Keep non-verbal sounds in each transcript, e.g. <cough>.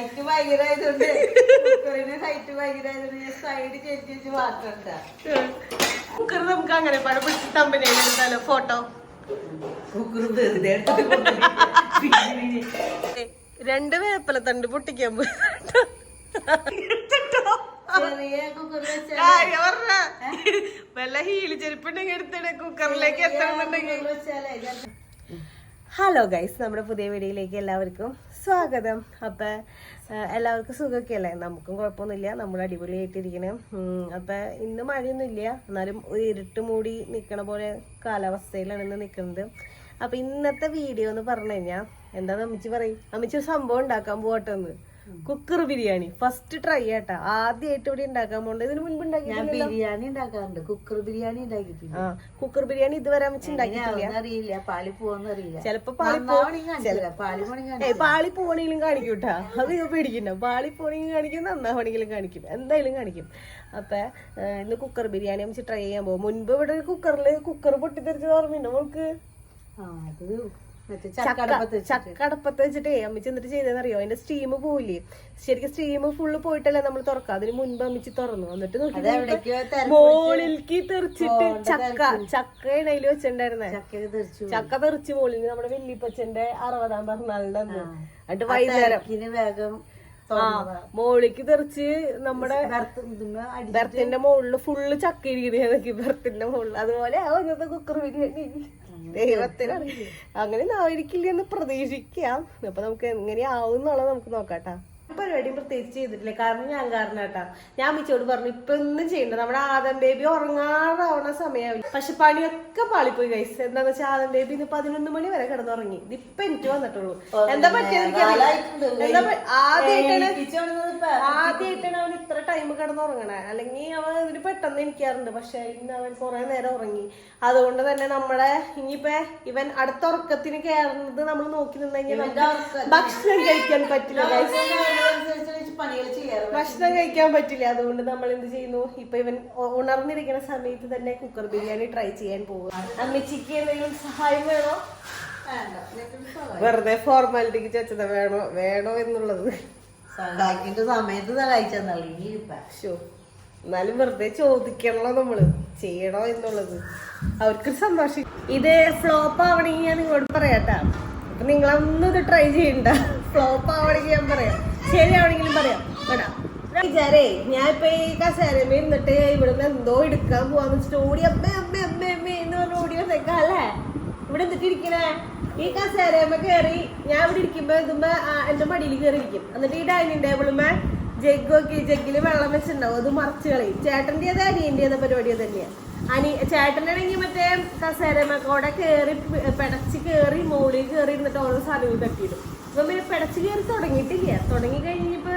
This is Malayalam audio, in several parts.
ഹൈറ്റ് ഭയങ്കര ആയതുകൊണ്ട് ഹൈറ്റ് ഭയങ്കര ആയതുകൊണ്ട് സൈഡ് ചേച്ചി വെച്ച് വാർത്തണ്ട കുക്കർ നമുക്ക് അങ്ങനെ പടം പിടിച്ച് തമ്പനെ എടുത്താലോ? ഫോട്ടോ കുക്കർ വെറുതെ. രണ്ട് വേപ്പല തണ്ട് പൊട്ടിക്കാൻ പോയി. ചെറിയ കുക്കർ വെച്ചാൽ കാര്യം പറഞ്ഞ. വല്ല ഹീൽ ചെരുപ്പുണ്ടെങ്കിൽ എടുത്തിടെ കുക്കറിലേക്ക് എത്തണമെന്നുണ്ടെങ്കിൽ. ഹലോ ഗൈസ് നമ്മുടെ പുതിയ വീഡിയോയിലേക്ക് എല്ലാവർക്കും സ്വാഗതം. അപ്പൊ എല്ലാവർക്കും സുഖമൊക്കെ അല്ലേ നമുക്കും കുഴപ്പമൊന്നുമില്ല. നമ്മൾ അടിപൊളിയായിട്ടിരിക്കണം. അപ്പൊ ഇന്ന് മഴയൊന്നും ഇല്ല എന്നാലും ഒരു ഇരുട്ട് മൂടി നിൽക്കണ പോലെ കാലാവസ്ഥയിലാണ് ഇന്ന് നിൽക്കുന്നത് അപ്പൊ ഇന്നത്തെ വീഡിയോ എന്ന് പറഞ്ഞു കഴിഞ്ഞാൽ എന്താന്ന് അമ്മച്ചി പറയും? അമ്മച്ചി ഒരു സംഭവം ഉണ്ടാക്കാൻ പോകട്ടെ കുക്കർ ബിരിയാണി. ഫസ്റ്റ് ട്രൈ ആട്ടാ ആദ്യമായിട്ട് ഇവിടെ ഉണ്ടാക്കാൻ പോകണ്ട ഇതിന് മുൻപ് ഞാൻ ബിരിയാണി ഉണ്ടാക്കാറുണ്ട്. കുക്കർ ബിരിയാണി ഉണ്ടാക്കിയിട്ടില്ല. ആ കുക്കർ ബിരിയാണി ഇതുവരെ അമ്മച്ചി ഉണ്ടാക്കിയിട്ടില്ല. അറിയില്ല പാലി പോവെന്നറിയില്ല ചിലപ്പോ പാളി ഏയ് പാളി പോണെങ്കിലും കാണിക്കും കേട്ടാ അത് പേടിക്കണ്ട. പാളി പോണെങ്കിലും കാണിക്കും നന്നാവണെങ്കിലും കാണിക്കും. എന്തായാലും കാണിക്കും. അപ്പൊ ഇന്ന് കുക്കർ ബിരിയാണി വെച്ച് ട്രൈ ചെയ്യാൻ പോകും മുൻപ് ഇവിടെ കുക്കറിൽ കുക്കർ പൊട്ടിത്തെറിച്ച് ഓർമ്മയുണ്ട് നമുക്ക് ആ അത് ചക്കടപ്പത്ത് വെച്ചിട്ട് അമ്മച്ചി എന്നിട്ട് ചെയ്തെന്നറിയോ അതിന്റെ സ്റ്റീം പോയില്ലേ ശരിക്കും സ്റ്റീം ഫുള്ള് പോയിട്ടല്ലേ നമ്മൾ തുറക്കുക അതിന് മുൻപ് അമ്മിച്ച് തുറന്നു. എന്നിട്ട് നോക്കി മോളിലേക്ക് തെറിച്ചിട്ട് ചക്ക. ചക്ക ഇടയിൽ വെച്ചിട്ടുണ്ടായിരുന്നേ. ചക്ക തെറിച്ചു മോളിൽ നമ്മുടെ വെല്ലിപ്പച്ചന്റെ അറുപതാം പിറന്നാളിന്റെ അന്ന്. എന്നിട്ട് വൈകുന്നേരം വേഗം മോളിക്ക് തെറിച്ച് നമ്മുടെ ബർത്തിന്റെ മുകളിൽ ഫുള്ള് ചക്ക ഇരിക്കുന്നതൊക്കെ ബെർത്തിന്റെ മുകളിൽ അതുപോലെ ഒരു കുക്കർ ബിരിയാണി. ദൈവത്തിനാണ്. അങ്ങനെ ആയിരിക്കില്ല എന്ന് പ്രതീക്ഷിക്കാം. അപ്പൊ നമുക്ക് എങ്ങനെയാവും എന്നുള്ളത് നമുക്ക് നോക്കാട്ടാ. പരിപാടിയും പ്രത്യേകിച്ച് ചെയ്തിട്ടില്ല? കാരണം ഞാൻ കാരണം കേട്ടാ. ഞാൻ മിച്ചോട് പറഞ്ഞു ഇപ്പൊ ഒന്നും ചെയ്യണ്ട നമ്മുടെ ആദം ബേബി ഉറങ്ങാറാവണ സമയമാവില്ല പക്ഷെ പണിയൊക്കെ പാളിപ്പോയി കൈസ് എന്താന്ന് വെച്ചാൽ ആദം ബേബി ഇന്ന് പതിനൊന്ന് മണി വരെ കിടന്നുറങ്ങി. ഇതിപ്പൊ എനിക്ക് വന്നിട്ടുള്ളൂ. എന്താ പറ്റിയത് ആദ്യമായിട്ടാണ് ആദ്യമായിട്ടാണ് അവൻ ഇത്ര ടൈം കിടന്നുറങ്ങണേ. അല്ലെങ്കിൽ അവൻ ഇതിന് പെട്ടെന്ന് എനിക്കാറുണ്ട് പക്ഷെ ഇന്ന് അവൻ കുറെ നേരം ഉറങ്ങി. അതുകൊണ്ട് തന്നെ നമ്മുടെ ഇനിയിപ്പോ ഇവൻ അടുത്ത ഉറക്കത്തിന് കയറുന്നത് നമ്മൾ നോക്കി നിന്നെങ്കിൽ കഴിഞ്ഞാൽ ഭക്ഷണം കഴിക്കാൻ പറ്റില്ല ഭക്ഷണം കഴിക്കാൻ പറ്റില്ല. അതുകൊണ്ട് നമ്മൾ എന്ത് ചെയ്യുന്നു? ഇപ്പൊ ഇവൻ ഉണർന്നിരിക്കുന്ന സമയത്ത് തന്നെ കുക്കർ ബിരിയാണി ട്രൈ ചെയ്യാൻ പോകും അമ്മച്ചിക്ക് എന്തെങ്കിലും സഹായം വേണോ. വെറുതെ ഫോർമാലിറ്റിക്ക് ചോദിച്ചത് വേണോ? വേണോ എന്നുള്ളത്. സഹായിക്കേണ്ട സമയത്ത് എന്നാലും വെറുതെ ചോദിക്കണല്ലോ നമ്മൾ. ചെയ്യണോ എന്നുള്ളത്. അവർക്ക് സന്തോഷം ഇത് ഫ്ലോപ്പ് ആവണമെങ്കിൽ ഞാൻ നിങ്ങളോട് പറയാട്ടാ. അപ്പൊ നിങ്ങളൊന്നും ഇത് ട്രൈ ചെയ്യണ്ട. <laughs> ഫ്ലോപ്പ് ആവണമെങ്കിൽ ഞാൻ പറയാം. ശരിയാവണെങ്കിലും പറയാം. കേട്ടാ? വിചാരേ ഞാൻ ഇപ്പൊ ഈ കസേരമേ ഇരുന്നിട്ട് ഇവിടുന്ന് എന്തോ എടുക്കാൻ പോവാന്ന് വെച്ചിട്ട് ഓടി അമ്മേ അമ്മേ അമ്മേ അമ്മേ എന്ന് പറഞ്ഞ് ഓടി വന്നേക്കാല്ലേ ഇവിടെ എന്നിട്ട് ഇരിക്കണേ? ഈ കസേരമ്മ കയറി ഞാൻ ഇവിടെ ഇരിക്കുമ്പോ ഇതുമ്പോ എന്റെ മടിയിൽ കയറി എന്നിട്ട് ഈ ഡൈനിങ് ടേബിളുമ്മ ജഗ്ഗൊക്കെ ജഗ്ഗിൽ വെള്ളം വെച്ചിട്ടുണ്ടാവും. അത് മറച്ചു കളയും. ചേട്ടന്റെ അത് അനിയന്റെ അത് പരിപാടി തന്നെയാണ് അനി ചേട്ടനാണെങ്കിൽ മറ്റേ കസേരമക്കോടെ കയറി പിടച്ച് കയറി മോളിൽ കയറി ഇരുന്നിട്ട് ഓരോ സാധനങ്ങൾ തട്ടിയിടും അപ്പം പിന്നെ പിടച്ച് കയറി തുടങ്ങിയിട്ടില്ല. തുടങ്ങി കഴിഞ്ഞപ്പോ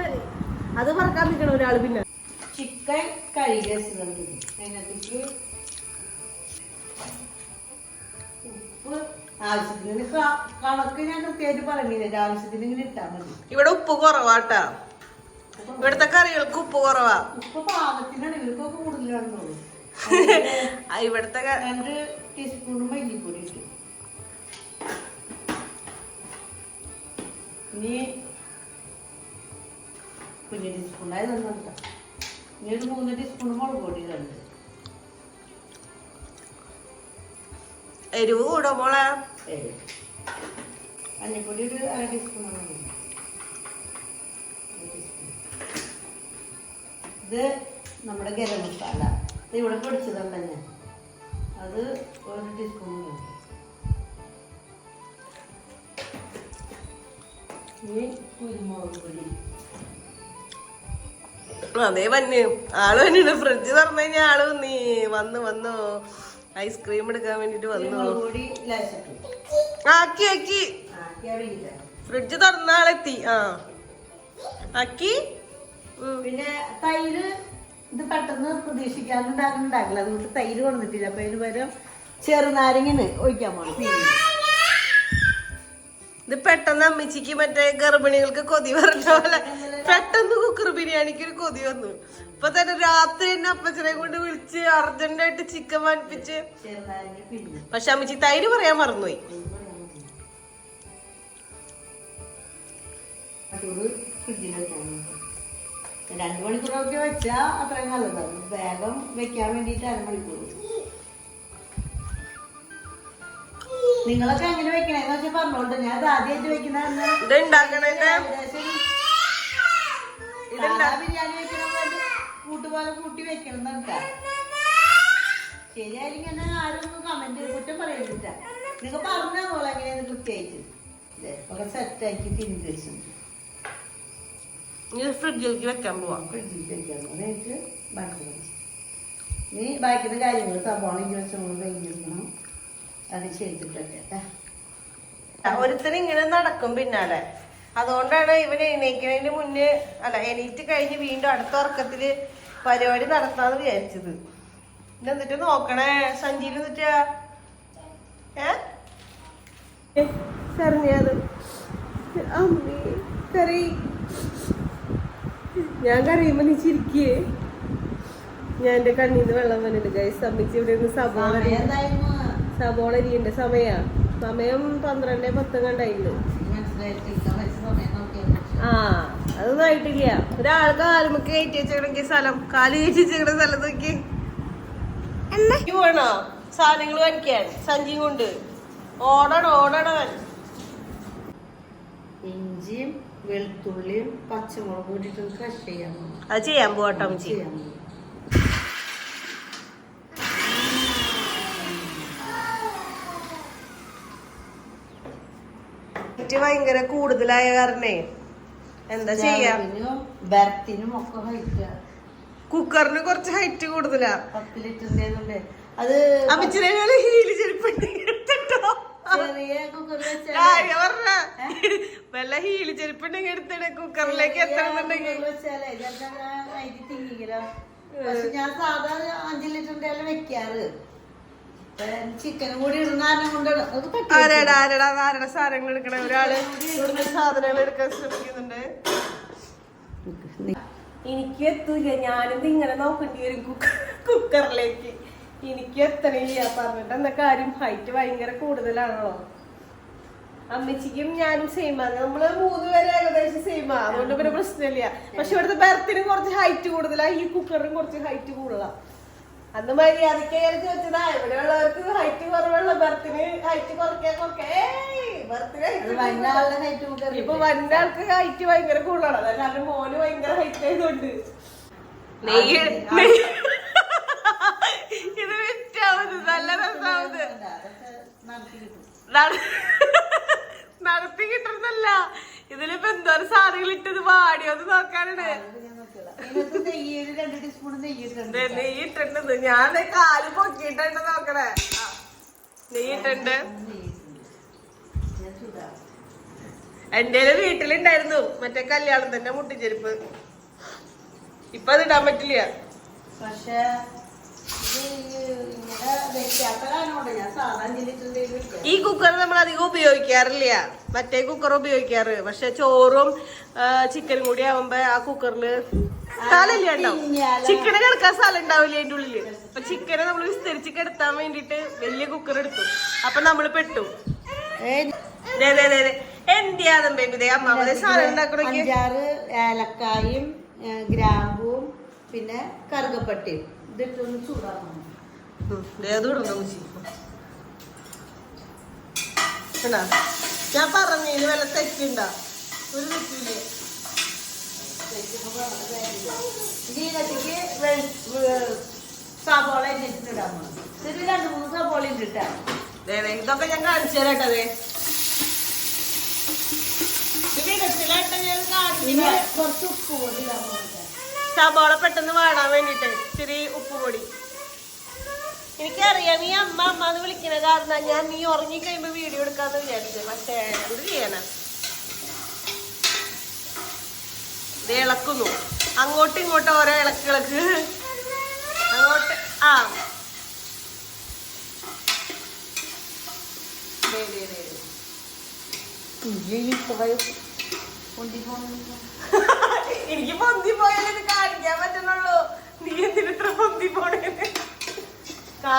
അത് മറക്കാൻ നിൽക്കണ ഒരാൾ പിന്നെ. ചിക്കൻ കഴുകി വെച്ചിട്ടുണ്ട്. അതിനകത്തേക്ക് ഉപ്പ് ആവശ്യത്തിന് ക- കണക്ക് ഞാൻ കൃത്യമായിട്ട് പറഞ്ഞില്ല. ആവശ്യത്തിന് ഇങ്ങനെ ഇട്ടാൽ മതി. ഇവിടെ ഉപ്പ് കുറവാട്ടാ. ഇവിടുത്തെ കറികൾക്ക് ഉപ്പ് കുറവാ. ഉപ്പ് പാകത്തിനാണ്. ഇവർക്കൊക്കെ കൂടുതലാണെന്നുള്ളൂ ഇവിടുത്തെ രണ്ട് ടീസ്പൂൺ മല്ലിപ്പൊടി ഇട്ടു. ഇനി കുഞ്ഞു ടീസ്പൂൺ അതൊന്നും ഇട്ടാ ഇനി ഒരു മൂന്ന് ടീസ്പൂൺ മുളക് പൊടി ഇടുന്നുണ്ട് എരിവ് കൂടോ മോളെ? മല്ലിപ്പൊടി ഒരു അര ടീസ്പൂൺ ഇത് നമ്മുടെ ഗരം മസാല. ഇവിടെ പൊടിച്ചതുണ്ട് തന്നെ. അത് ഒരു ടീസ്പൂൺ ഇനി കുരുമുളക് പൊടി. അതേ വന്ന്. ആൾ വന്നിട്ട് ഫ്രിഡ്ജ് തുറന്നു കഴിഞ്ഞാൽ ആൾ നീ വന്നു വന്നു. ഐസ്ക്രീം എടുക്കാൻ വേണ്ടിട്ട് വന്നു. ആക്കി ആക്കി. ഫ്രിഡ്ജ് തുറന്ന ആളെത്തി. ആ. ആക്കി. പിന്നെ തൈര് ഇത് പെട്ടെന്ന് പ്രതീക്ഷിക്കാനുണ്ടാകുന്നുണ്ടാകില്ല അതുകൊണ്ട് തൈര് കൊണ്ടിട്ടില്ല അപ്പൊ അതിന് പകരം ചെറുനാരങ്ങനെ ഒഴിക്കാൻ പിഴിഞ്ഞ്. ഇത് പെട്ടെന്ന് അമ്മച്ചിക്ക് മറ്റേ ഗർഭിണികൾക്ക് കൊതി പറഞ്ഞ പോലെ. പെട്ടെന്ന് കുക്കർ ബിരിയാണിക്ക് ഒരു കൊതി വന്നു. ഇപ്പൊ തന്നെ രാത്രി തന്നെ അപ്പച്ചനെ കൊണ്ട് വിളിച്ച് അർജന്റായിട്ട് ചിക്കൻ വാങ്ങിപ്പിച്ച്. പക്ഷെ അമ്മച്ചി തൈര് പറയാൻ മറന്നുപോയി. ഫ്രിഡ്ജിലേക്ക് രണ്ട് മണിക്കൂറൊക്കെ വെച്ചാൽ അത്രയും നല്ലതാണ് വേഗം വെക്കാൻ വേണ്ടിയിട്ട് അരമണിക്കൂർ. നിങ്ങളൊക്കെ എങ്ങനെ വെക്കണേന്ന് വെച്ചാൽ പറഞ്ഞോണ്ട്. ഞാൻ അത് ആദ്യമായിട്ട് വെക്കുന്ന ഇത് ബിരിയാണി വെക്കണ കൂട്ടുപോലെ കൂട്ടി വെക്കണം എന്നൊക്കെ ശരിയായിരിക്കും എന്നാൽ ആരും കമന്റ് കുറ്റം പറയുന്നില്ല നിങ്ങൾ പറഞ്ഞാൽ പോലെ എങ്ങനെയാണ് കൃത്യമായിട്ട് ഒക്കെ സെറ്റാക്കി വെച്ചിട്ടുണ്ട്. ഇത് ഫ്രിഡ്ജിലേക്ക് വെക്കാൻ പോവാം. ഫ്രിഡ്ജിൽ വെക്കാം അതായത് ബാക്കി നീ ബാക്കിയുടെ കാര്യങ്ങൾ സവാള കഴിഞ്ഞിരിക്കണം അത് ചെയ്തിട്ടൊക്കെ ഒരുത്തൻ ഇങ്ങനെ നടക്കും പിന്നാലെ. അതുകൊണ്ടാണ് ഇവൻ എണീക്കുന്നതിന് മുന്നേ അല്ല എണീറ്റ് കഴിഞ്ഞ് വീണ്ടും അടുത്ത ഉറക്കത്തിൽ പരിപാടി നടത്താന്ന് വിചാരിച്ചത്. പിന്നെ എന്നിട്ട് നോക്കണേ. സഞ്ജീൽ എന്നിട്ട് ഏ? കരഞ്ഞത് അമ്മേ കറി ഞാൻ കറിയുമ്പോ നീ ചിരിക്കേ. ഞാൻ എന്റെ കണ്ണീന്ന് വെള്ളം വന്നിട്ട് ഗൈസ് അമ്മിച്ച് ഇവിടെ നിന്ന് സബോള സബോള അരിയുണ്ട് സമയാ. സമയം പന്ത്രണ്ട് പത്ത് കണ്ടായിരുന്നു. ആ അതൊന്നും ആയിട്ടില്ല ഒരാൾക്ക് കാലുമൊക്കെ കയറ്റി വെച്ചേക്കണെങ്കിൽ സ്ഥലം കാൽ കയറ്റി വെച്ചേക്കണ സ്ഥലം നോക്കി. വേണോ? സാധനങ്ങൾ വരയ്ക്കാൻ സഞ്ചി കൊണ്ട്. ഓടണം ഓടണം. ഇഞ്ചിയും വെളുത്തുള്ളിയും പച്ചമുളകും ഇട്ടിട്ട് ക്രഷ് ചെയ്യാൻ. അത് ചെയ്യാൻ പോകട്ടോ ചെയ്യാൻ ഭയങ്കര കൂടുതലായ കാരണേ. എന്താ ചെയ്യാ? ബർത്തിനും ഒക്കെ ഹൈറ്റ് കുക്കറിന് കുറച്ച് ഹൈറ്റ് കൂടുതലാ. പത്ത് ലിറ്ററിന്റെ അത് അമ്മച്ചിനെ ഹീൽ ചെരുപ്പുണ്ടോ ചെറിയ കുക്കർ വെച്ചാൽ കാര്യം പറഞ്ഞ വല്ല ഹീൽ ചെരുപ്പുണ്ടെങ്കിൽ എടുത്തിട്ട് കുക്കറിലേക്ക് എത്തണമെന്നുണ്ടെങ്കിൽ പക്ഷെ ഞാൻ സാധാരണ അഞ്ചു ലിറ്ററിന്റെ എല്ലാം വെക്കാറ്? ചിക്കനും കൂടി ഇടുന്ന കാരണം കൊണ്ട് അത് പറ്റി ആരാടാ ആരാടാ ആരുടെ സാധനങ്ങൾ എടുക്കണ? ഒരാൾ ഇവിടുന്ന് സാധനങ്ങൾ എടുക്കാൻ ശ്രമിക്കുന്നുണ്ട്. എനിക്ക് എത്തൂല ഞാനിത് ഇങ്ങനെ നോക്കേണ്ടി വരും കുക്കറിലേക്ക് എനിക്ക് എത്തണില്ല പറഞ്ഞിട്ട് എന്ന കാര്യം? ഹൈറ്റ് ഭയങ്കര കൂടുതലാണല്ലോ. അമ്മച്ചിക്കും ഞാനും സെയിമാ നമ്മൾ മൂന്ന് പേര് ഏകദേശം സെയിമാ അതുകൊണ്ട് പിന്നെ പ്രശ്നമില്ല. പക്ഷെ ഇവിടുത്തെ ബർത്തിനും കുറച്ച് ഹൈറ്റ് കൂടുതലാ. ഈ കുക്കറിനും കുറച്ച് ഹൈറ്റ് കൂടുതലാ. അന്ന് മര്യാദയ്ക്ക് അയാൾ ചോദിച്ചതാ. ഇവിടെ ഉള്ളവർക്ക് ഹൈറ്റ് കുറവുള്ള ബർത്തിന് ഹൈറ്റ് കുറയ്ക്കാൻ കുറക്കേ ഹൈറ്റ് ഇപ്പൊ വന്നാൾക്ക് ഹൈറ്റ് ഭയങ്കര കൂടുതലാണ്. അതായത് കാരണം മോന് ഭയങ്കര ഹൈറ്റ് ആയതുകൊണ്ട്. നെയ്യ് നെയ്യ്. ഇത് വിറ്റാവുന്നത് നല്ല രസാവുന്നത് നടത്തി കിട്ടും. നട- നടത്തി കിട്ടുന്നല്ല ഇതിലിപ്പോ എന്തോ സാധനങ്ങൾ ഇട്ടത് വാടിയോന്ന് നോക്കാനാണ്. അത് ഞാൻ കാൽ പൊക്കിട്ടുണ്ട് നോക്കണേ. ആ. നെയ്യ് ഇട്ടുണ്ട് ഞാൻ ചൂടാക്കാം. എന്റെ വീട്ടിലുണ്ടായിരുന്നു. മറ്റേ കല്യാണത്തിന്റെ മുട്ടിച്ചെരുപ്പ് ഇപ്പൊ അത് ഇടാൻ പറ്റില്ല. പക്ഷേ ഈ കുക്കർ നമ്മൾ അധികം ഉപയോഗിക്കാറില്ല. മറ്റേ കുക്കർ ഉപയോഗിക്കാറ്. പക്ഷെ ചോറും ചിക്കനും കൂടി ആവുമ്പോ ആ കുക്കറിൽ സ്ഥലമില്ല ഉണ്ടാവും? ചിക്കന് കിടക്കാൻ സ്ഥലം ഉണ്ടാവില്ല അതിന്റെ ഉള്ളിൽ. അപ്പൊ ചിക്കനെ നമ്മൾ വിസ്തരിച്ച് കിടത്താൻ വേണ്ടിട്ട് വലിയ കുക്കർ എടുത്തു. അപ്പൊ നമ്മൾ പെട്ടു. എന്തിയാതും ബേബി? സാധനം ഏലക്കായും ഏ, ഗ്രാമ്പുവും പിന്നെ കറുകപ്പട്ടി. ഇതിട്ടൊന്ന് ചൂടാക്കണം? ഞാൻ പറഞ്ഞതിന് വല്ല തെറ്റുണ്ടാ? ഒരു തെറ്റില്ലേ ജീരകത്തേക്ക് രണ്ട് മൂന്ന് സവോള ഇട്ടിട്ടാ ഇതൊക്കെ ഞാൻ കാണിച്ചു തരാട്ടതേ ഇനി കുറച്ച് ഉപ്പ് കൂടി പോകട്ടെ സബോള പെട്ടെന്ന് വാടാൻ വേണ്ടിട്ട് ഇച്ചിരി ഉപ്പുപൊടി എനിക്കറിയാം നീ അമ്മ അമ്മ എന്ന് വിളിക്കുന്ന കാരണം ഞാൻ നീ ഉറങ്ങി കഴിയുമ്പോൾ വീഡിയോ എടുക്കാന്ന് വിചാരിച്ചു. പക്ഷേ എന്ത് ചെയ്യണം. ഇത് ഇളക്കുന്നു. അങ്ങോട്ടും ഇങ്ങോട്ടും ഓരോ ഇളക്ക് ഇളക്ക് അങ്ങോട്ട് ആ. <laughs> എനിക്ക് പൊന്തി പോയാലേ ഇത് പറ്റുന്നുള്ളു. നീ എന്തിനിട്ട് പൊന്തി പോണേ? ആ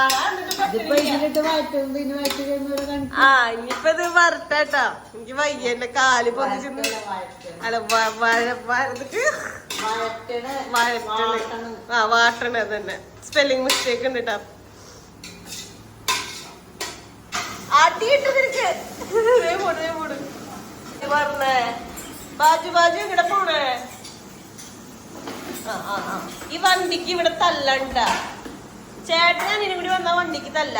ഇനിയിപ്പൊ ഇത് വരട്ടാ എനിക്ക് വയ്യ എന്റെ കാൽ പൊതിച്ചെന്ന് അല്ല വ- വര- വരന്നിട്ട് വഴറ്റണ വഴറ്റണ് ആ വാട്ടണ തന്നെ. സ്പെല്ലിങ് മിസ്റ്റേക്ക് ഉണ്ട് കേട്ടാ അടിയിട്ട് തിരിച്ച് പറഞ്ഞേ ബാജു ബാജു ഇങ്ങടെ പോണേ? ഈ വണ്ടിക്ക് ഇവിടെ തല്ലണ്ട. ചേട്ടൻ അനിയനും കൂടി വന്നാ വണ്ടിക്ക് തല്ല.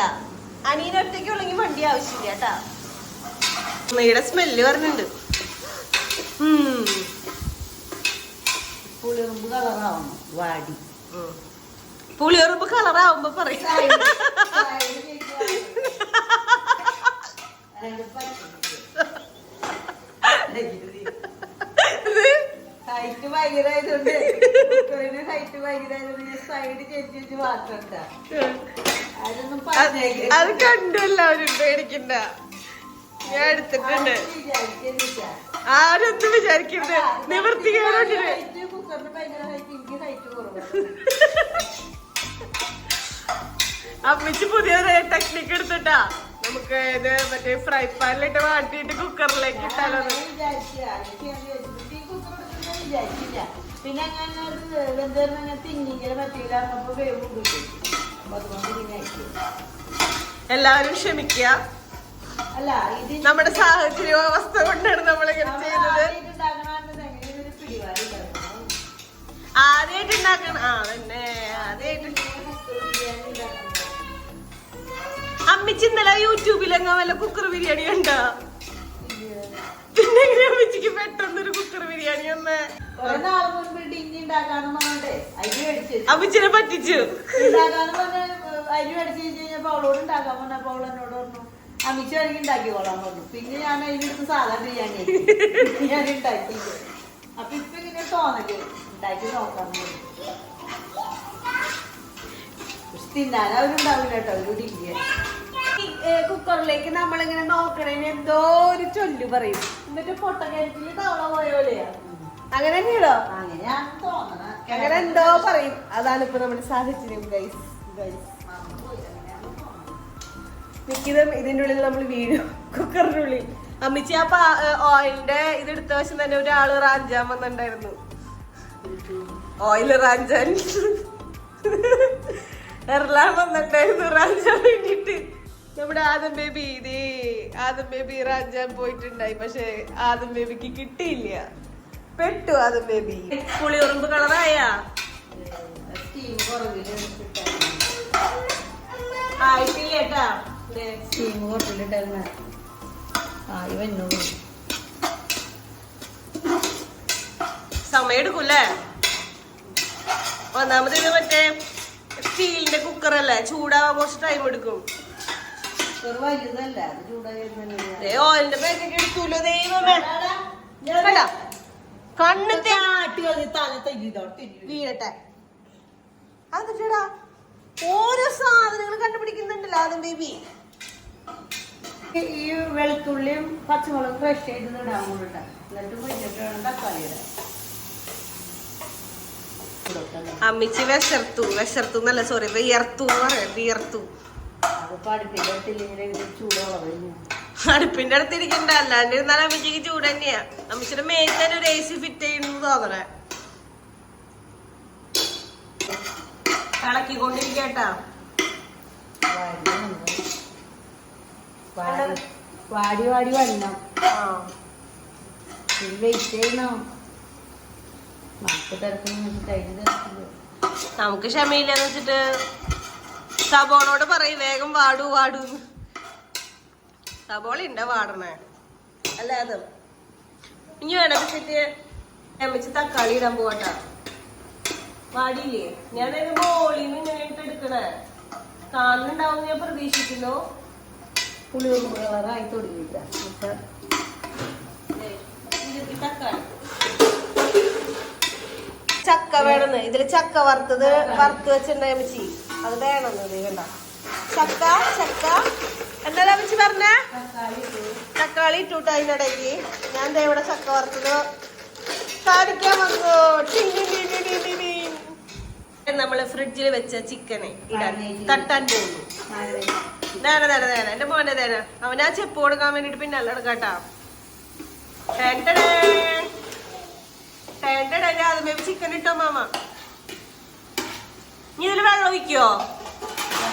അനിയൻ ഒറ്റയ്ക്ക് ഉള്ളെങ്കിൽ വണ്ടി ആവശ്യമില്ല കേട്ടാ. ഉമ്മയുടെ സ്മെല്ല് പറഞ്ഞിട്ടുണ്ട്. പുളിയുറുമ്പ് കളറാവണം വാടി. പുളിയുറുമ്പ് കളറാവുമ്പോ പറയും. ഹൈറ്റ് ഭയങ്കരമായതുകൊണ്ട് കുക്കറിന് ഹൈറ്റ് ഭയങ്കരമായതുകൊണ്ട് സൈഡ് ചെരിച്ച് വെച്ച് വാർത്തണ്ട അതൊന്നും അത് കണ്ടല്ലോ അവർ കണ്ടു പേടിക്കണ്ട ഞാൻ എടുത്തിട്ടുണ്ട്. ആരൊന്നും വിചാരിക്കരുത് നിവർത്തിക്കാറുണ്ട് അമ്മിച്ച് പുതിയൊരു ടെക്നിക്ക് എടുത്തിട്ടാ. നമുക്ക് ഇത് മറ്റേ ഫ്രൈ പാനിലിട്ട് വാട്ടിയിട്ട് കുക്കറിലേക്ക് ഇട്ടാലോ വിചാരിച്ചില്ല. പിന്നെ അങ്ങനെ അത് വെന്തേറിന് അങ്ങനെ തിങ്ങിക്കൽ പറ്റിയില്ല അപ്പൊ വേവ് കിട്ടും അപ്പൊ അതുകൊണ്ട് പിന്നെ എല്ലാവരും ക്ഷമിക്കുക അല്ല ഇത് നമ്മുടെ സാഹചര്യ അവസ്ഥ കൊണ്ടാണ് നമ്മൾ ഇങ്ങനെ ചെയ്യുന്നത് ആദ്യമായിട്ട് ഉണ്ടാക്കണം. ആ തന്നെ ആദ്യമായിട്ട് ഇങ്ങനെ കുക്കർ ബിരിയാണി ഉണ്ടാക്കുന്നത്. അമ്മിച്ച് ഇന്നലെ യൂട്യൂബിലെങ്ങ വല്ല കുക്കർ ബിരിയാണി ഇല്ല. പിന്നെ എങ്ങനെ അമ്മച്ചിക്ക് പെട്ടെന്നൊരു കുക്കർ ബിരിയാണി ഒന്ന് അമ്മച്ചിനെ പറ്റിച്ചു. അരി അടിച്ചു കഴിഞ്ഞ് കഴിഞ്ഞപ്പോ അവളോട് ഉണ്ടാക്കാൻ പറഞ്ഞപ്പോ അവൾ എന്നോട് പറഞ്ഞു അമിച്ച വരെയും ഉണ്ടാക്കിക്കോളാൻ പറഞ്ഞു. പിന്നെ ഞാൻ അതിനെടുത്ത് സാധാ ബിരിയാണി. ഞാൻ ഉണ്ടാക്കി അപ്പൊ ഇപ്പൊ ഇങ്ങനെ തോന്നൽ ഉണ്ടാക്കി നോക്കാൻ തിന്നാൻ അവരുണ്ടാവില്ല കേട്ടോ ഒരു ഇല്ല കുക്കറിലേക്ക് നമ്മളിങ്ങനെ നോക്കണേന് എന്തോ ഒരു ചൊല്ലു പറയും. എന്നിട്ട് പൊട്ടക്കരത്തിൽ തവള പോയ പോലെയാ. അങ്ങനെ തന്നെയാണോ അങ്ങനെയാണ് തോന്നണ. അങ്ങനെ എന്തോ പറയും. അതാണ് ഇപ്പൊ നമ്മുടെ സാഹചര്യം ഗൈസ് ഗൈസ് മിക്കതും ഇതിന്റെ ഉള്ളിൽ നമ്മൾ വീഴും. കുക്കറിന്റെ ഉള്ളിൽ. അമ്മിച്ചി ആ പാ- ഓയിലിന്റെ ഇത് എടുത്ത വശം തന്നെ ഒരാൾ റാഞ്ചാൻ വന്നിട്ടുണ്ടായിരുന്നു. ഓയിൽ റാഞ്ചാൻ. എറലാൻ വന്നിട്ടുണ്ടായിരുന്നു. റാഞ്ചാൻ വേണ്ടിട്ട് നമ്മുടെ ആദം ബേബി ഇതേ ആദം ബേബി റാഞ്ചാൻ പോയിട്ടുണ്ടായി പക്ഷെ ആദം ബേബിക്ക് കിട്ടിയില്ല. പെട്ടു ആദം ബേബി. പുളിയുറുമ്പ് കളറായ? സ്റ്റീം കുറവിൽ ആയിട്ടില്ല കേട്ടാ. സ്റ്റീം കുറവിലിട്ടായിരുന്നു ആയി ഇവന്നോ സമയം എടുക്കൂല്ലേ? ഒന്നാമത് ഇത് മറ്റേ സ്റ്റീലിന്റെ കുക്കറല്ലേ ചൂടാവാൻ കുറച്ച് ടൈം എടുക്കും. ദൈവമേ. കണ്ട? വീഴട്ടെ. അതിട്ടാ ഓരോ സാധനങ്ങൾ കണ്ടുപിടിക്കുന്നുണ്ടല്ലോ ആദ്യം ബേബി. ഈ വെളുത്തുള്ളിയും പച്ചമുളകും ഫ്രഷ് ചെയ്ത് ഇടാൻ കൂടെ എന്നിട്ട് വേണം തക്കാളി ഇടാൻ. അമ്മിച്ചി വിശർത്തു വിശർത്തു എന്നല്ല സോറി വിയർത്തു എന്ന് പറയാം വിയർത്തു. അത് അടുത്ത് ഇരിക്കണ്ട അടുപ്പിന്റെ അല്ലാണ്ട് ഇരുന്നാൽ അമ്മച്ചിക്ക് ചൂട് തന്നെയാ. അമ്മച്ചിയുടെ മേത്ത് തന്നെ ഒരു എ സി ഫിറ്റ് ചെയ്യുന്നു തോന്നണേ. കളക്കിക്കൊണ്ടിരിക്കട്ടാ വാടി വാടി വരണം. വെയിറ്റ് ചെയ്യണം. നമുക്ക് ക്ഷമയില്ലെന്ന് വെച്ചിട്ട് സബോളോട് പറയും വേഗം വാടു വാടു. സബോള ഉണ്ടോ വാടണേ? അല്ല അത്. ഇനി വേണം വെച്ചിട്ട് അമ്മച്ചി തക്കാളി ഇടാൻ പോവാട്ടാ. വാടിയില്ലേ? ഞാൻ മോളിന്ന് ഇങ്ങനെ എടുക്കണേ. കാണുന്നുണ്ടാവും ഞാൻ പ്രതീക്ഷിക്കുന്നു. പുളി കളറായി തുടങ്ങിയില്ല ചക്ക വേണമെന്ന്. ഇതിൽ ചക്ക വറുത്തത് വറുത്ത് വെച്ചിട്ടുണ്ടായി അത് വേണമെന്ന് ഇത് കണ്ട? ചക്ക ചക്ക. എന്താ അമ്മച്ചി പറഞ്ഞ? തക്കാളി ഇട്ടുട്ടോ അതിനിടയ്ക്ക്. ഞാൻ ദേ ഇവിടെ ചക്ക വറുത്തത് കാണിക്കാൻ വന്നു. നമ്മൾ ഫ്രിഡ്ജിൽ വെച്ച ചിക്കനെ ഇടാൻ. തട്ടാൻ പോകുന്നു. നേരെ നേരെ നേരെ. എന്റെ മോനെ നേരെ. അവൻ ആ ചെപ്പ് കൊടുക്കാൻ വേണ്ടിട്ട് പിന്നെ അല്ല കേട്ടാ ആദ്യമേ ചിക്കൻ ഇട്ടോ മാമ? നീ ഇതിൽ വെള്ളം ഒഴിക്കോ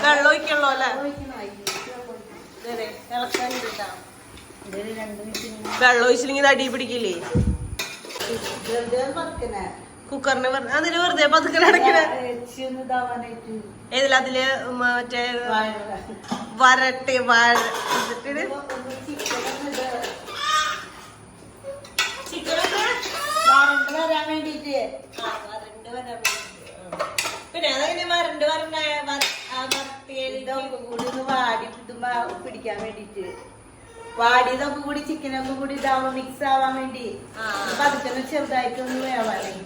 വെള്ളം ഒഴിക്കണല്ലോ അല്ലേ. വെള്ളം ഒഴിച്ചില്ലെങ്കിൽ അടി പിടിക്കില്ലേ കുക്കറിന് വെറുതെ അതിൽ വെറുതെ പതുക്കെ അടക്കണേ ഏതിൽ അതിൽ മറ്റേ വരട്ടെ വരട്ടിട്ട് വരാൻ വേണ്ടിട്ട് വരണ്ട് വരാൻ വേണ്ടിയിട്ട്. പിന്നെ അതെങ്ങനെ വരണ്ട് ഇതൊക്കെ കൂടി ഒന്ന് വാടി കിട്ടുമ്പോ പിടിക്കാൻ വേണ്ടിട്ട്. വാടിയതൊക്കെ കൂടി ചിക്കനൊക്കെ കൂടി ഇതാവാൻ മിക്സ് ആവാൻ വേണ്ടി. ആ. അതൊക്കെ ചെറുതായിട്ട് ഒന്ന് വേവാൻ വേണ്ടി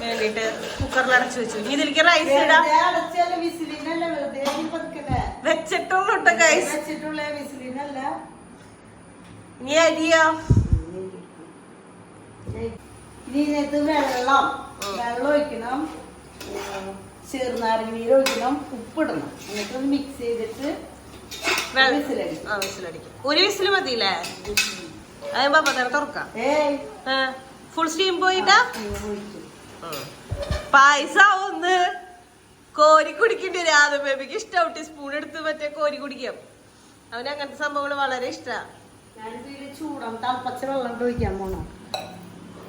വേണ്ടിട്ട് കുക്കറിൽ അടച്ചു വെച്ചു. ഇനി ഇതിലേക്ക് റൈസ് ഇടാം. അടച്ചല്ല വിസിലിനല്ല വെറുതെ വെച്ചിട്ടുള്ളൂ വെച്ചിട്ടുള്ള വിസിലിനല്ല. ഇനി അരിയോ ഇനി ഇതിനകത്ത് വെള്ളം. വെള്ളം ഒഴിക്കണം. ചെറുനാരങ്ങ നീര് ഒഴിക്കണം ഉപ്പിടണം. എന്നിട്ട് മിക്സ് ചെയ്തിട്ട് വിസിലടിക്കും. ഒരു വിസിൽ മതിയില്ലേ? പാപ്പ തന്നെ തുറക്കാം. ഫുൾ സ്റ്റീം പോയിട്ടാ? പായസ. ഒന്ന് കോരി കുടിക്കേണ്ടി വരും. ആദ്യം ബേബിക്ക് ഇഷ്ടം. സ്പൂൺ എടുത്ത് മറ്റേ കോരി കുടിക്കാം. അവന് അങ്ങനത്തെ സംഭവങ്ങൾ വളരെ ഇഷ്ടമാണ് ചൂടാം തിളപ്പച്ച വെള്ളം ഒഴിക്കാൻ പോണം.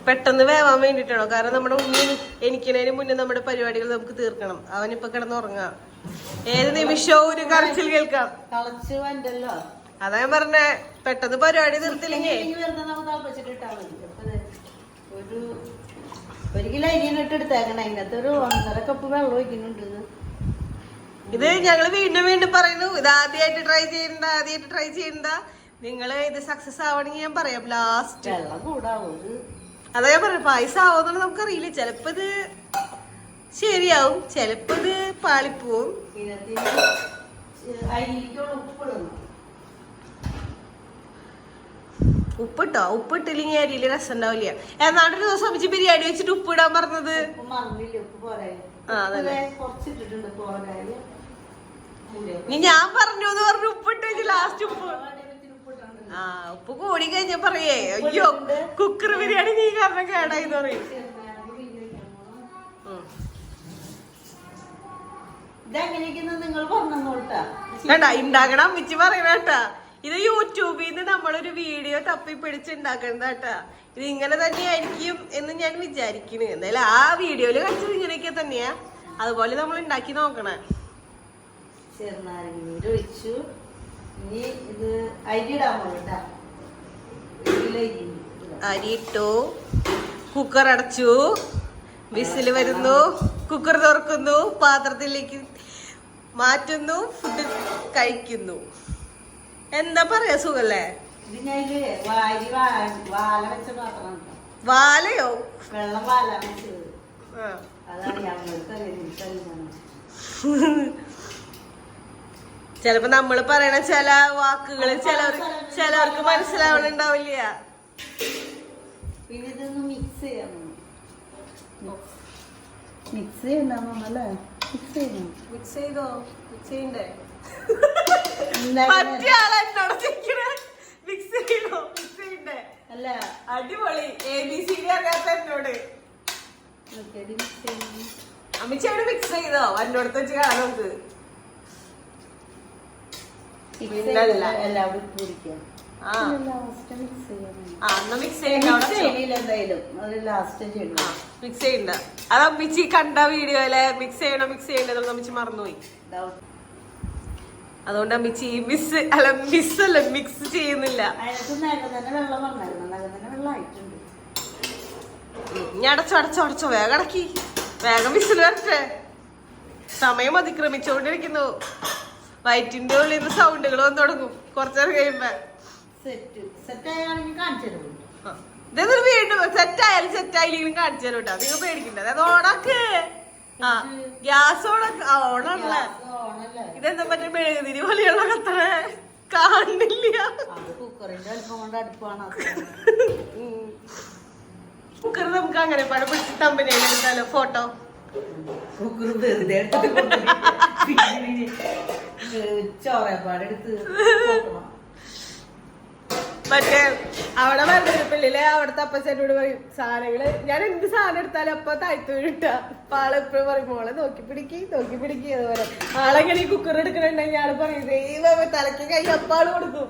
പെട്ടെന്ന് വേവാൻ വേണ്ടിട്ടാണോ? കാരണം നമ്മുടെ ഉണ്ണി എനിക്കണതിന് മുന്നേ നമ്മുടെ പരിപാടികൾ നമുക്ക് തീർക്കണം. അവനിപ്പൊ കിടന്നുറങ്ങാം ഏത് നിമിഷവും ഒരു കരച്ചിൽ കേൾക്കാം. അതാ ഞാൻ പറഞ്ഞേ പെട്ടെന്ന് പരിപാടി തീർത്തില്ലെങ്കിൽ അപ്പൊ ഇത് ഒരു ഒരു കിലോ അരിയാണ് ഇട്ട് എടുത്തേക്കണം. അതിനകത്ത് ഒരു ഒന്നര കപ്പ് വെള്ളം ഒഴിക്കുന്നുണ്ട് ഇത്. ഇത് ഞങ്ങൾ വീണ്ടും വീണ്ടും പറയുന്നു. ഇത് ആദ്യമായിട്ട് ട്രൈ ചെയ്യണ്ട ആദ്യമായിട്ട് ട്രൈ ചെയ്യണ്ട. നിങ്ങൾ ഇത് സക്സസ് ആവണമെങ്കിൽ ഞാൻ പറയാം. ലാസ്റ്റ് വെള്ളം കൂടാവും. അതാ ഞാൻ പറഞ്ഞു പായസം ആവുന്നുള്ളത് നമുക്കറിയില്ല. ചിലപ്പോ ഇത് ശരിയാവും ചിലപ്പോ ഇത് പാളിപ്പോവും. ഉപ്പിട്ടോ? ഉപ്പിട്ടില്ലെങ്കിൽ അരിയിൽ രസം ഉണ്ടാവില്ല എന്നാണ്ടൊരു ദിവസം അമ്മച്ചി ബിരിയാണി വെച്ചിട്ട് ഉപ്പിടാൻ പറഞ്ഞത്? ഉപ്പ് ഇടാൻ ഇനി ഞാൻ പറഞ്ഞു എന്ന് പറഞ്ഞു ഉപ്പിട്ട് ലാസ്റ്റ് ഉപ്പ്. ആ ഉപ്പ് കൂടി കഴിഞ്ഞാ പറയേ അയ്യോ കുക്കർ ബിരിയാണി നീ കാരണം കേടായി എന്ന് പറയും ഉണ്ടാക്കണം അമ്മിച്ച് പറയണട്ടാ ഇത് യൂട്യൂബിൽ നിന്ന് നമ്മളൊരു വീഡിയോ തപ്പി പിടിച്ച് ഉണ്ടാക്കുന്നതാട്ടാ ഇത് ഇങ്ങനെ തന്നെയായിരിക്കും എന്ന് ഞാൻ വിചാരിക്കുന്നു എന്തായാലും ആ വീഡിയോയിൽ കഴിച്ചത് ഇങ്ങനെയൊക്കെ തന്നെയാ. അതുപോലെ നമ്മൾ ഉണ്ടാക്കി നോക്കണേ. ചെറുനാരങ്ങ നീര് ഒഴിച്ചു. ഇനി ഇത് അരി ഇടാൻ പോകട്ടാ ഒരു കിലോ അരി ഇട്ടു. കുക്കർ അടച്ചു. വിസിൽ വരുന്നു. കുക്കർ തുറക്കുന്നു. പാത്രത്തിലേക്ക് മാറ്റുന്നു. ഫുഡ് കഴിക്കുന്നു. എന്താ പറയാ സുഖല്ലേ? വാലയോ? വെള്ളം വാല. അതാണ് ഞങ്ങൾക്ക് <laughs> ചിലപ്പോ നമ്മൾ പറയണ ചില വാക്കുകൾ ചിലവർ ചിലവർക്ക് മനസ്സിലാവണുണ്ടാവില്ല. പിന്നെ ഇതൊന്ന് മിക്സ് ചെയ്യാം മിക്സ് ചെയ്യണ്ടല്ലേ മിക്സ് ചെയ്യണം. മിക്സ് ചെയ്തോ? മിക്സ് ചെയ്യണ്ടേ? മിക്സ് മിക്സ് അല്ല. അടിപൊളി. എ ബി സി ഡി അറിയാത്ത എന്നോട്. നോക്കിയത് മിക്സ് ചെയ്തോ? എന്നോടത്ത് വെച്ച് കാണാം നമുക്ക് ചെയ്യല്ല എല്ലാവരും മിക്സ് ചെയ്യണ്ട അത് അമ്മിച്ചി കണ്ട വീഡിയോയിലെ മിക്സ് ചെയ്യണം മിക്സ് ചെയ്യണ്ടെന്നുള്ള അമ്മിച്ചി മറന്നുപോയി. അതുകൊണ്ട് അമ്മിച്ചി മിസ് അല്ല മിസ് അല്ല മിക്സ് ചെയ്യുന്നില്ല. ഞാൻ അടച്ചോ അടച്ചോ അടച്ചോ. വേഗം അടക്കി. വേഗം മിസ്സിൽ വരട്ടെ. സമയം അതിക്രമിച്ചുകൊണ്ടിരിക്കുന്നു. വയറ്റിന്റെ ഉള്ളിൽ നിന്ന് സൗണ്ടുകൾ വന്ന് തുടങ്ങും. കുറച്ചേരം കഴിയുമ്പോ. സെറ്റ്. ഇതൊരു വീണ്ടും സെറ്റ് ആയാലും സെറ്റ് ആയില്ലെങ്കിലും കാണിച്ചു തരും കേട്ടോ. നിങ്ങൾ പേടിക്കണ്ട. അത് ഓണാക്ക്. ആ. ഗ്യാസ് ഓണക്ക്. ഓണല്ല? ഇതെന്താ പറ്റും മെഴുകുതിരി പോലെയുള്ള കത്തറ കാണില്ല. അത് കുക്കറിന്റെ അല്പം കൊണ്ട് അടുപ്പാണ് അത്. കുക്കർ നമുക്ക് അങ്ങനെ പടം പിടിച്ച് തമ്പനിയിലെടുത്താലോ ഫോട്ടോ കുക്കർ വെറുതെ എടുത്തിട്ട്. പിന്നെ ചോറപ്പാടെടുത്ത്. മറ്റേ അവിടെ മരുന്നിരിപ്പില്ലേ അവിടുത്തെ അപ്പച്ചനോട് പറയും സാധനങ്ങൾ ഞാൻ എന്ത് സാധനം എടുത്താലും അപ്പൊ താഴ്ത്തു വീട്ട അപ്പൊ ആൾ എപ്പോഴും പറയും മോളെ നോക്കി പിടിക്കി നോക്കി പിടിക്കി അതുപോലെ ആളെങ്ങനെ ഈ കുക്കർ എടുക്കണുണ്ടെങ്കിൽ ആൾ പറയും ദൈവം തലക്ക് കൈ അപ്പാൾ കൊടുക്കും.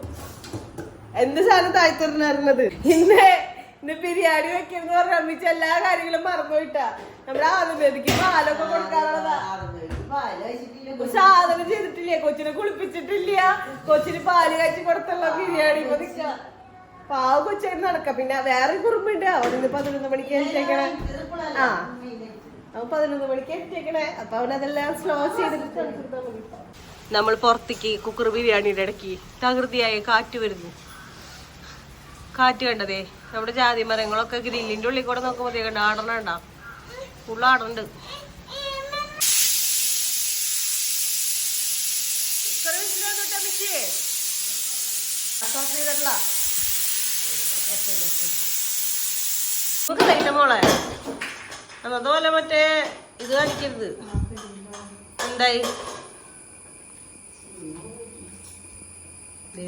എന്ത് സാധനം താഴ്ത്തിരുന്നത് ഇന്ന് ബിരിയാണി വെക്കുന്ന പറഞ്ഞ അമ്മിച്ച എല്ലാ കാര്യങ്ങളും മറന്നുപോയിട്ടാ. നമ്മുടെ ആദ്യമേതിക്ക് പാലൊക്കെ കൊടുക്കാറുള്ളതാ സാധനം ചെയ്തിട്ടില്ല? കൊച്ചിനെ കുളിപ്പിച്ചിട്ടില്ല. കൊച്ചിന് പാൽ കാച്ചി കൊടുത്തുള്ള ബിരിയാണി. പാവ കൊച്ചു നടക്ക. പിന്നെ വേറെ കുറുമ്പുണ്ട്. അവനിന്ന് പതിനൊന്ന് മണിക്ക് എത്തിക്കണേ ആ. അവൻ പതിനൊന്ന് മണിക്ക് എത്തിക്കണേ അപ്പൊ അവൻ അതെല്ലാം സ്ലോ ചെയ്തിട്ട്. നമ്മൾ പുറത്തേക്ക് കുക്കർ ബിരിയാണിയുടെ ഇടയ്ക്ക് തകൃതിയായ കാറ്റ് വരുന്നു. കാറ്റ് കണ്ടതേ. നമ്മുടെ ജാതി മരങ്ങളൊക്കെ ഗ്രില്ലിന്റെ ഉള്ളിൽ കൂടെ നോക്കുമ്പോ കണ്ട ആടണ ഉണ്ടാ ഫുള്ള് ആടുണ്ട് മോളെ. അതുപോലെ മറ്റേ ഇത് കാണിക്കരുത്. എന്തായി?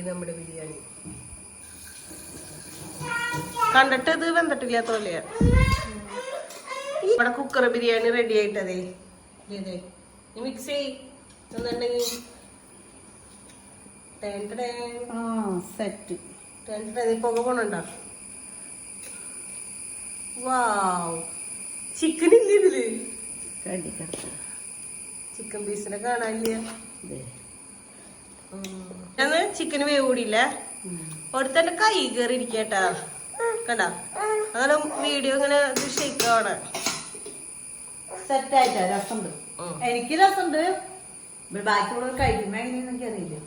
നമ്മുടെ ബിരിയാണി. കണ്ടിട്ട് ഇത് വെന്തിട്ടില്ലാത്ത പോലെയാ ഇവിടെ കുക്കർ ബിരിയാണി റെഡി ആയിട്ടതേ. ഇതേ മിക്സ് ചെയ്യുന്നുണ്ടെങ്കിൽ സെറ്റ്. ഇത് പുക പോണുണ്ടോ? വാവ്. ചിക്കൻ ഇല്ല ഇതിൽ? ചിക്കൻ പീസിനെ കാണാനില്ല. ചിക്കൻ വേവ് കൂടിയില്ല ഒരുത്തന്റെ കൈ കയറി ഇരിക്കട്ടാ കണ്ട? അങ്ങനെ വീഡിയോ ഇങ്ങനെ ഷെയ്ക്കാണ് സെറ്റായിട്ടാ രസമുണ്ട്. എനിക്ക് രസമുണ്ട്. ബാക്കിയുള്ളവർ കഴിക്കുമ്പോ എങ്ങനെയാന്ന് എനിക്കറിയില്ല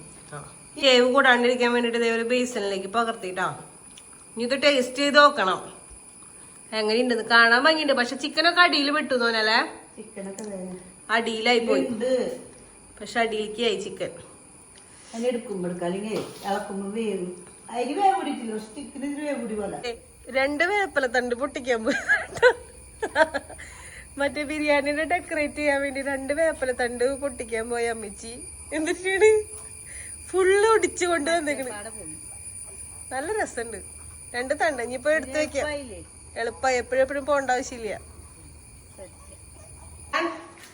വേവ് കൂടാണ്ടിരിക്കാൻ വേണ്ടിട്ട് ഇതേ ഒരു ബേസനിലേക്ക് പകർത്തിട്ടാ ഇനി ഇത് ടേസ്റ്റ് ചെയ്ത് നോക്കണം. എങ്ങനെയുണ്ടെന്ന് കാണാൻ ഭംഗിയുണ്ട്. പക്ഷെ ചിക്കനൊക്കെ അടിയിൽ വിട്ടു തോന്നല്ലേ അടിയിലായി പോയി പക്ഷെ അടിയിലേക്ക് ആയി ചിക്കൻ അതിന് എടുക്കുമ്പോ എടുക്കാം. അല്ലെങ്കിൽ ഇളക്കുമ്പോ വേവ്. അരി വേവ് പിടിക്കില്ല. ചിക്കന് വേവ് പിടി പോലെ രണ്ട് വേപ്പല തണ്ട് പൊട്ടിക്കാൻ പോയി മറ്റേ ബിരിയാണിനെ ഡെക്കറേറ്റ് ചെയ്യാൻ വേണ്ടി രണ്ട് വേപ്പല തണ്ട് പൊട്ടിക്കാൻ പോയ അമ്മച്ചി. എന്നിട്ടാണ് ഫുള്ള് ഒടിച്ചു കൊണ്ട് വന്നേക്കണ്. നല്ല രസമുണ്ട് രണ്ട് തണ്ട്. ഇനിയിപ്പോ എടുത്തു വെക്കാം. എളുപ്പമായി എപ്പോഴെപ്പോഴും എപ്പോഴും പോണ്ട ആവശ്യമില്ല.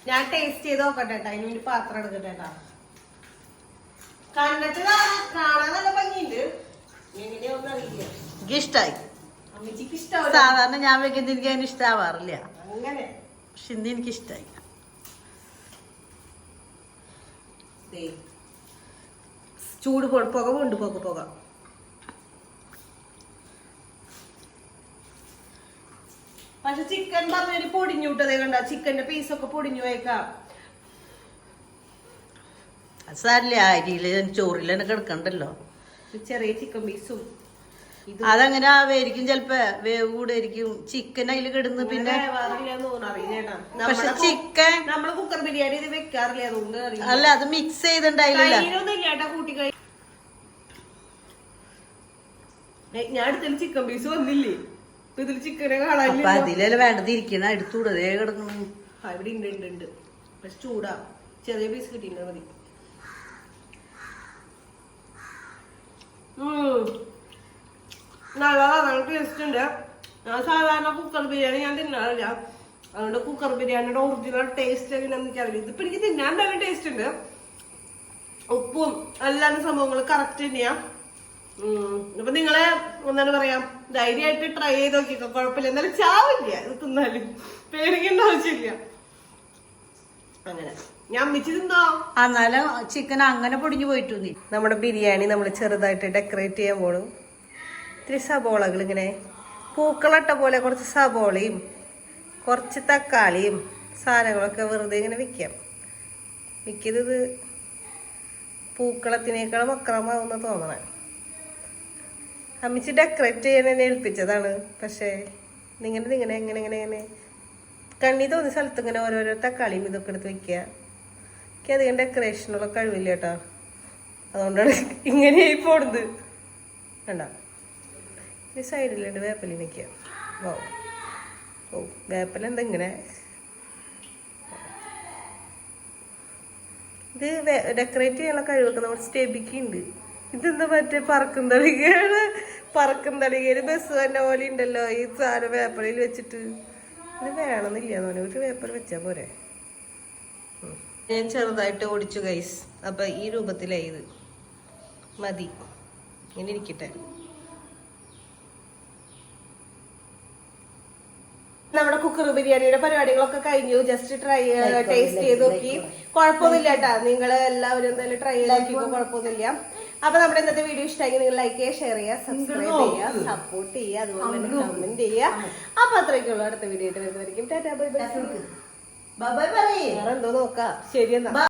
ഞാൻ ടേസ്റ്റ് ചെയ്ത് നോക്കട്ടെ കേട്ടോ അതിന് വേണ്ടി പാത്രം എടുക്കട്ടെ കേട്ടോ കണ്ടിട്ട് കാണാൻ നല്ല ഭംഗിയുണ്ട്. എങ്ങനെയാവുന്ന അറിയില്ല. എനിക്ക് ഇഷ്ടായി. അമ്മച്ചിക്ക് ഇഷ്ടമല്ല സാധാരണ ഞാൻ വെക്കുന്നത് എനിക്ക് അതിന് ഇഷ്ടാവാറില്ല. പക്ഷെ ഇന്ന് എനിക്ക് ഇഷ്ടായി ദേ. ചൂട് പുക കൊണ്ട് പുക പുക. പക്ഷെ ചിക്കൻ പറഞ്ഞൊരു പൊടിഞ്ഞു വിട്ടതേ കണ്ട? ചിക്കന്റെ പീസൊക്കെ പൊടിഞ്ഞു പോയേക്കാം. അത് സാരില്ല അരിയിൽ ചോറിൽ തന്നെ കിടക്കണ്ടല്ലോ ചെറിയ ചിക്കൻ പീസും അതങ്ങനെ വേരിക്കും ചെലപ്പോ വേവ് കൂടായിരിക്കും ചിക്കൻ അതിൽ കിടന്ന് പിന്നെ പക്ഷെ ചിക്കൻ നമ്മൾ കുക്കർ ബിരിയാണി ഇത് വെക്കാറില്ല. അതുകൊണ്ട് അല്ല അത് മിക്സ് ചെയ്തിട്ടുണ്ടായില്ല ഞാൻ അടുത്തൊരു ചിക്കൻ പീസ് വന്നില്ലേ? ഇതിൽ ചിക്കനെ കാണാനില്ല. അതിലല്ല വേണ്ടത്? ഇരിക്കണ എടുത്തൂടേ കിടക്കണം ആ, ഇവിടെ ഉണ്ട് ഉണ്ട് ഉണ്ട് പക്ഷെ ചൂടാ. ചെറിയ പീസ് കിട്ടിയില്ല മതി. ഉം. നല്ലതാ ടേസ്റ്റ് ഉണ്ട്. ഞാൻ സാധാരണ കുക്കർ ബിരിയാണി ഞാൻ തിന്നാറില്ല. അതുകൊണ്ട് കുക്കർ ബിരിയാണിയുടെ ഒറിജിനൽ ടേസ്റ്റ് എങ്ങനെയാണെന്ന് എനിക്കറിയില്ല. ഇതിപ്പോ എനിക്ക് തിന്നാൻ നല്ല ടേസ്റ്റ് ഉണ്ട്. ഉപ്പും എല്ലാ സംഭവങ്ങളും കറക്റ്റ് തന്നെയാ. ഉം. അപ്പൊ നിങ്ങളെ എന്താണ് പറയാ ധൈര്യമായിട്ട് ട്രൈ ചെയ്ത് നോക്കിക്കോ കുഴപ്പമില്ല. എന്നാലും ചാവില്ല ഇത് തിന്നാലും. പേടിക്കേണ്ട ആവശ്യമില്ല. അങ്ങനെ. ഞാൻ അമ്മിച്ച് തിന്നോ? എന്നാലും ചിക്കൻ അങ്ങനെ പൊടിഞ്ഞു പോയിട്ടു നമ്മുടെ ബിരിയാണി നമ്മൾ ചെറുതായിട്ട് ഡെക്കറേറ്റ് ചെയ്യാൻ പോണു. ഇത്തിരി സബോളകൾ ഇങ്ങനെ പൂക്കളട്ട പോലെ കുറച്ച് സബോളയും കുറച്ച് തക്കാളിയും സാധനങ്ങളൊക്കെ വെറുതെ ഇങ്ങനെ വെക്കാം. മിക്കത് പൂക്കളത്തിനേക്കാളും അക്രമാവുന്ന തോന്നണേ. അമ്മിച്ച് ഡെക്കറേറ്റ് ചെയ്യാൻ എന്നെ ഏൽപ്പിച്ചതാണ്. പക്ഷേ നിങ്ങനെ ഇങ്ങനെ എങ്ങനെ ഇങ്ങനെ എങ്ങനെ? കണ്ണി തോന്നിയ സ്ഥലത്ത് ഇങ്ങനെ ഓരോരോ തക്കാളിയും ഇതൊക്കെ എടുത്ത് വെക്കുക. എനിക്ക് അധികം ഡെക്കറേഷനുള്ള കഴിവില്ല കേട്ടോ. അതുകൊണ്ടാണ് ഇങ്ങനെയായി പോണത്. കണ്ട? ഈ സൈഡിലുണ്ട് വേപ്പലി നിൽക്കുക ഓ ഓ വേപ്പല എന്താ ഇങ്ങനെ? ഇത് ഡെക്കറേറ്റ് ചെയ്യാനുള്ള കഴിവൊക്കെ നമ്മുടെ സ്റ്റെബിക്ക് ഉണ്ട് ഇതെന്താ മറ്റേ പറക്കും തളികയാണ് പറക്കും തളികയിൽ ബസ് തന്നെ പോലെ ഉണ്ടല്ലോ ഈ സാധനം പേപ്പറിൽ വെച്ചിട്ട്. ഇത് വേണമെന്നില്ല തോന്നി ഒരു പേപ്പർ വെച്ചാ പോരെ. ഞാൻ ചെറുതായിട്ട് ഓടിച്ചു ഗൈസ് അപ്പൊ ഈ രൂപത്തിലായി ഇത്. മതി. ഇങ്ങനെ ഇരിക്കട്ടെ. നമ്മുടെ കുക്കർ ബിരിയാണിയുടെ പരിപാടികളൊക്കെ കഴിഞ്ഞു. ജസ്റ്റ് ട്രൈ ടേസ്റ്റ് ചെയ്ത് നോക്കി. കുഴപ്പമൊന്നുമില്ല കേട്ടാ. നിങ്ങൾ എല്ലാവരും എന്തായാലും ട്രൈ ചെയ്ത് നോക്കിയപ്പോ കുഴപ്പമൊന്നുമില്ല. അപ്പൊ നമ്മുടെ ഇന്നത്തെ വീഡിയോ ഇഷ്ടമായി നിങ്ങൾ ലൈക്ക് ചെയ്യുക ഷെയർ ചെയ്യുക സബ്സ്ക്രൈബ് ചെയ്യുക സപ്പോർട്ട് ചെയ്യുക അതുപോലെ തന്നെ കമന്റ് ചെയ്യുക. അപ്പൊ അത്രയ്ക്കുള്ള അടുത്ത വീഡിയോ ആയിട്ട് വരുന്നതായിരിക്കും. Tata bye bye bye bye വേറെ എന്തോ നോക്കാം. ശരിയെന്നാ